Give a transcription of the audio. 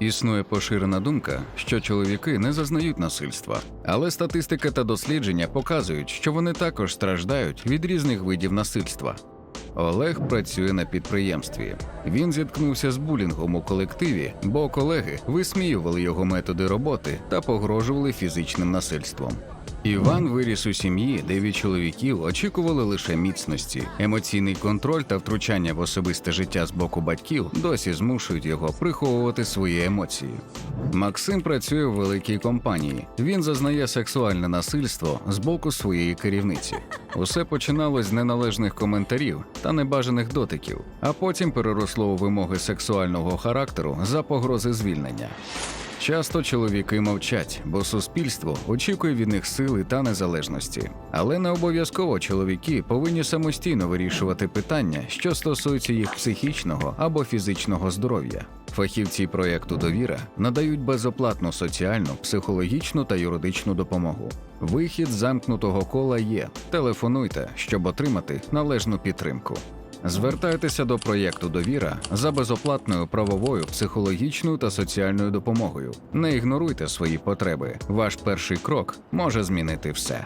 Існує поширена думка, що чоловіки не зазнають насильства, але статистика та дослідження показують, що вони також страждають від різних видів насильства. Олег працює на підприємстві. Він зіткнувся з булінгом у колективі, бо колеги висміювали його методи роботи та погрожували фізичним насильством. Іван виріс у сім'ї, де від чоловіків очікували лише міцності. Емоційний контроль та втручання в особисте життя з боку батьків досі змушують його приховувати свої емоції. Максим працює в великій компанії. Він зазнає сексуальне насильство з боку своєї керівниці. Усе починалось з неналежних коментарів та небажаних дотиків, а потім переросло у вимоги сексуального характеру за погрози звільнення. Часто чоловіки мовчать, бо суспільство очікує від них сили та незалежності. Але не обов'язково чоловіки повинні самостійно вирішувати питання, що стосуються їх психічного або фізичного здоров'я. Фахівці проєкту Довіра надають безоплатну соціальну, психологічну та юридичну допомогу. Вихід замкнутого кола є. Телефонуйте, щоб отримати належну підтримку. Звертайтеся до проєкту Довіра за безоплатною правовою, психологічною та соціальною допомогою. Не ігноруйте свої потреби. Ваш перший крок може змінити все.